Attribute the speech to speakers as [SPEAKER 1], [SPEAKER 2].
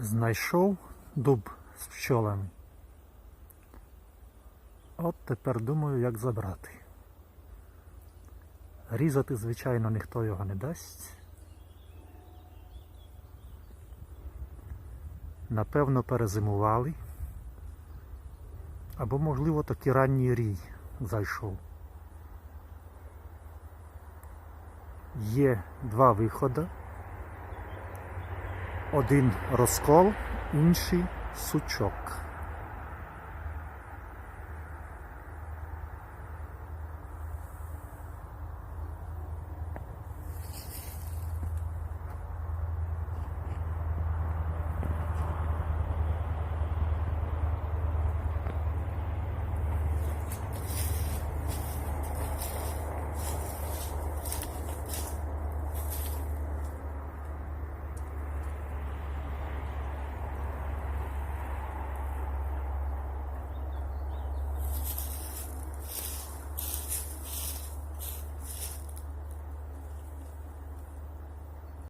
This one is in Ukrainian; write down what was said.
[SPEAKER 1] Знайшов дуб з пчолами. От тепер думаю, як забрати. Різати, звичайно, ніхто його не дасть. Напевно, перезимували. Або, можливо, такий ранній рій зайшов. Є два виходи. Один розкол, інший сучок.